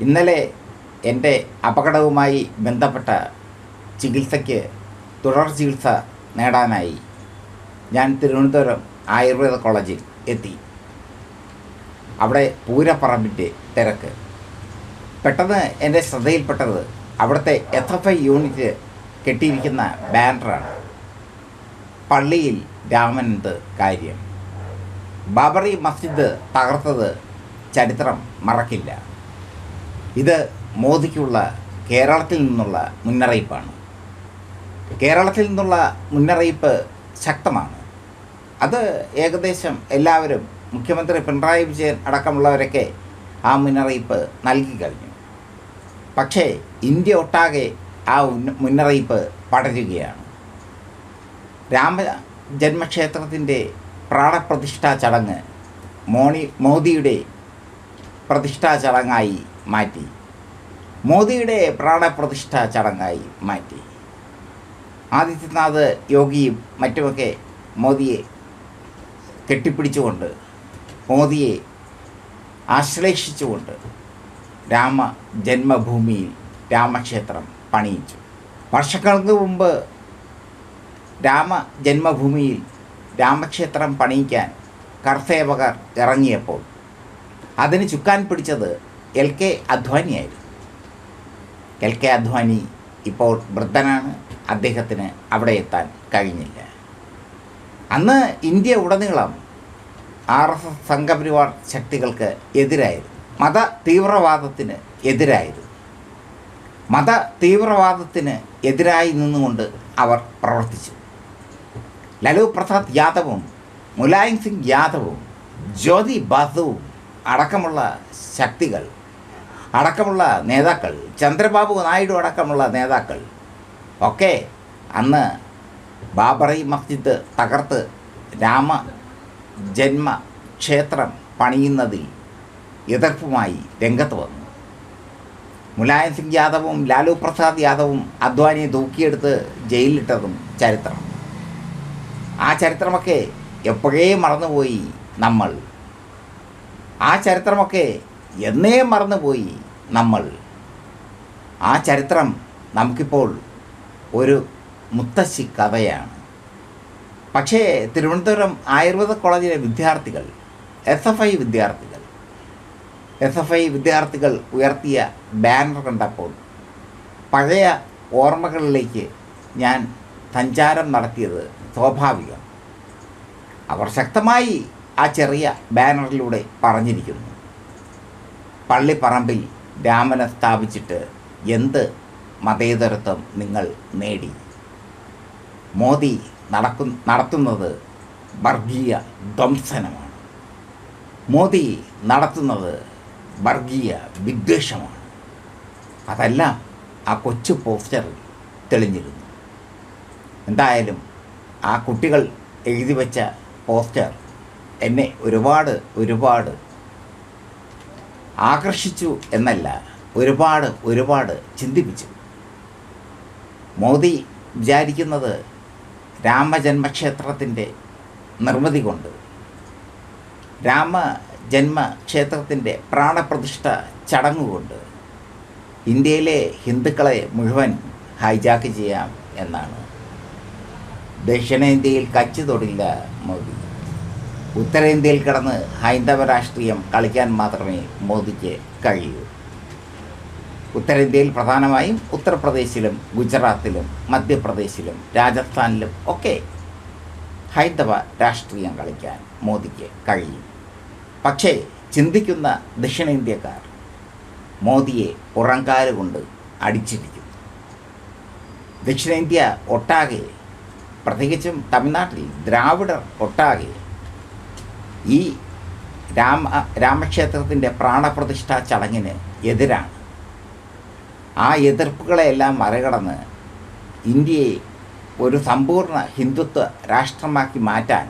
ഇന്നലെ എന്റെ അപകടവുമായി ബന്ധപ്പെട്ട ചികിത്സയ്ക്ക് തുടർ ചികിത്സ നേടാനായി ഞാൻ തിരുവനന്തപുരം ആയുർവേദ കോളേജിൽ എത്തി. അവിടെ പൂരപ്പറമ്പിന്റെ തിരക്ക്. പെട്ടെന്ന് എന്റെ ശ്രദ്ധയിൽപ്പെട്ടത് അവിടുത്തെ എസ് എഫ് ഐ യൂണിറ്റ് കെട്ടിയിരിക്കുന്ന ബാനറാണ്. പള്ളിയിൽ രാമനന്ത് കാര്യം? ബാബറി മസ്ജിദ് തകർത്തത് ചരിത്രം മറക്കില്ല. ഇത് മോദിക്കുള്ള കേരളത്തിൽ നിന്നുള്ള മുന്നറിയിപ്പാണ്. കേരളത്തിൽ നിന്നുള്ള മുന്നറിയിപ്പ് ശക്തമാണ്. അത് ഏകദേശം എല്ലാവരും മുഖ്യമന്ത്രി പിണറായി വിജയൻ അടക്കമുള്ളവരൊക്കെ ആ മുന്നറിയിപ്പ് നൽകി കഴിഞ്ഞു. പക്ഷേ ഇന്ത്യ ഒട്ടാകെ ആ മുന്നറിയിപ്പ് പടരുകയാണ്. രാമ ജന്മക്ഷേത്രത്തിന്റെ പ്രാണപ്രതിഷ്ഠാ ചടങ്ങ് മോണി മോദിയുടെ പ്രതിഷ്ഠാ ചടങ്ങായി മാറ്റി. മോദിയുടെ പ്രാണപ്രതിഷ്ഠ ചടങ്ങായി മാറ്റി. ആദിത്യനാഥ് യോഗിയും മറ്റുമൊക്കെ മോദിയെ കെട്ടിപ്പിടിച്ചുകൊണ്ട് മോദിയെ ആശ്ലേഷിച്ചുകൊണ്ട് രാമ ജന്മഭൂമിയിൽ രാമക്ഷേത്രം പണിയിച്ചു. വർഷങ്ങൾക്ക് മുമ്പ് രാമ ജന്മഭൂമിയിൽ രാമക്ഷേത്രം പണിയിക്കാൻ കർത്തേവകർ ഇറങ്ങിയപ്പോൾ അതിന് ചുക്കാൻ പിടിച്ചത് എൽ കെ അദ്വാനിയായിരുന്നു എൽ കെ അദ്വാനി ഇപ്പോൾ വൃദ്ധനാണ്. അദ്ദേഹത്തിന് അവിടെ എത്താൻ കഴിഞ്ഞില്ല. അന്ന് ഇന്ത്യ ഉടനീളം ആർ എസ് എസ് സംഘപരിവാർ ശക്തികൾക്ക് എതിരായിരുന്നു. മത തീവ്രവാദത്തിന് എതിരായിരുന്നു. മത തീവ്രവാദത്തിന് എതിരായി നിന്നുകൊണ്ട് അവർ പ്രവർത്തിച്ചു. ലലു പ്രസാദ് യാദവും മുലായം സിംഗ് യാദവും ജ്യോതി ബാസുവും അടക്കമുള്ള ശക്തികൾ അടക്കമുള്ള നേതാക്കൾ ചന്ദ്രബാബു നായിഡു അടക്കമുള്ള നേതാക്കൾ. ഒക്കെ അന്ന് ബാബറി മസ്ജിദ് തകർത്ത് രാമ ജന്മ ക്ഷേത്രം പണിയുന്നതിൽ എതിർപ്പുമായി രംഗത്ത് വന്നു. മുലായം സിംഗ് യാദവും ലാലു പ്രസാദ് യാദവും അദ്വാനിയെ തൂക്കിയെടുത്ത് ജയിലിലിട്ടതും ചരിത്രം. ആ ചരിത്രമൊക്കെ എപ്പോഴേ മറന്നുപോയി നമ്മൾ? ആ ചരിത്രമൊക്കെ എന്നേ മറന്നുപോയി നമ്മൾ. ആ ചരിത്രം നമുക്കിപ്പോൾ ഒരു മുത്തശ്ശി കഥയാണ്. പക്ഷേ തിരുവനന്തപുരം ആയുർവേദ കോളേജിലെ വിദ്യാർത്ഥികൾ എസ് എഫ് ഐ വിദ്യാർത്ഥികൾ എസ് എഫ് ഐ വിദ്യാർത്ഥികൾ ഉയർത്തിയ ബാനർ കണ്ടപ്പോൾ പഴയ ഓർമ്മകളിലേക്ക് ഞാൻ സഞ്ചാരം നടത്തിയത് സ്വാഭാവികം. അവർ ശക്തമായി ആ ചെറിയ ബാനറിലൂടെ പറഞ്ഞിരിക്കുന്നു. പള്ളിപ്പറമ്പിൽ രാമനെ സ്ഥാപിച്ചിട്ട് എന്ത് മതേതരത്വം നിങ്ങൾ നേടി? മോദി നടക്കു നടത്തുന്നത് വർഗീയ ധ്വംസനമാണ്. മോദി നടത്തുന്നത് വർഗീയ വിദ്വേഷമാണ്. അതെല്ലാം ആ കൊച്ചു പോസ്റ്ററിൽ തെളിഞ്ഞിരുന്നു. എന്തായാലും ആ കുട്ടികൾ എഴുതി വെച്ച പോസ്റ്റർ എന്നെ ഒരുപാട് ഒരുപാട് ആകർഷിച്ചു എന്നല്ല ഒരുപാട് ഒരുപാട് ചിന്തിപ്പിച്ചു. മോദി വിചാരിക്കുന്നത് രാമജന്മക്ഷേത്രത്തിന്റെ നിർമ്മിതി കൊണ്ട്. രാമജന്മക്ഷേത്രത്തിന്റെ പ്രാണപ്രതിഷ്ഠ ചടങ്ങുകൊണ്ട് ഇന്ത്യയിലെ ഹിന്ദുക്കളെ മുഴുവൻ ഹൈജാക്ക് ചെയ്യാം എന്നാണ്. ദക്ഷിണേന്ത്യയിൽ കച്ചു തൊടില്ല മോദി. ഉത്തരേന്ത്യയിൽ കിടന്ന് ഹൈന്ദവ രാഷ്ട്രീയം കളിക്കാൻ മാത്രമേ മോദിക്ക് കഴിയൂ. ഉത്തരേന്ത്യയിൽ പ്രധാനമായും ഉത്തർപ്രദേശിലും ഗുജറാത്തിലും മധ്യപ്രദേശിലും രാജസ്ഥാനിലും ഒക്കെ ഹൈന്ദവ രാഷ്ട്രീയം കളിക്കാൻ മോദിക്ക് കഴിയും. പക്ഷേ ചിന്തിക്കുന്ന ദക്ഷിണേന്ത്യക്കാർ മോദിയെ പുറംകാൽ കൊണ്ട് അടിച്ചിരിക്കുന്നു. ദക്ഷിണേന്ത്യ ഒട്ടാകെ പ്രത്യേകിച്ചും തമിഴ്നാട്ടിൽ ദ്രാവിഡർ ഒട്ടാകെ ഈ രാമ രാമക്ഷേത്രത്തിന്റെ പ്രാണപ്രതിഷ്ഠാ ചടങ്ങിന് എതിരാണ്. ആ എതിർപ്പുകളെല്ലാം മറികടന്ന് ഇന്ത്യയെ ഒരു സമ്പൂർണ ഹിന്ദുത്വ രാഷ്ട്രമാക്കി മാറ്റാൻ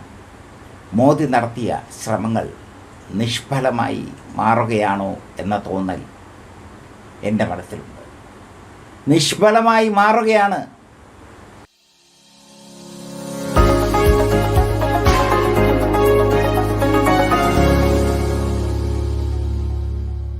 മോദി നടത്തിയ ശ്രമങ്ങൾ നിഷ്ഫലമായി മാറുകയാണോ എന്ന തോന്നൽ എന്റെ മനസ്സിലുണ്ട്. നിഷ്ഫലമായി മാറുകയാണ്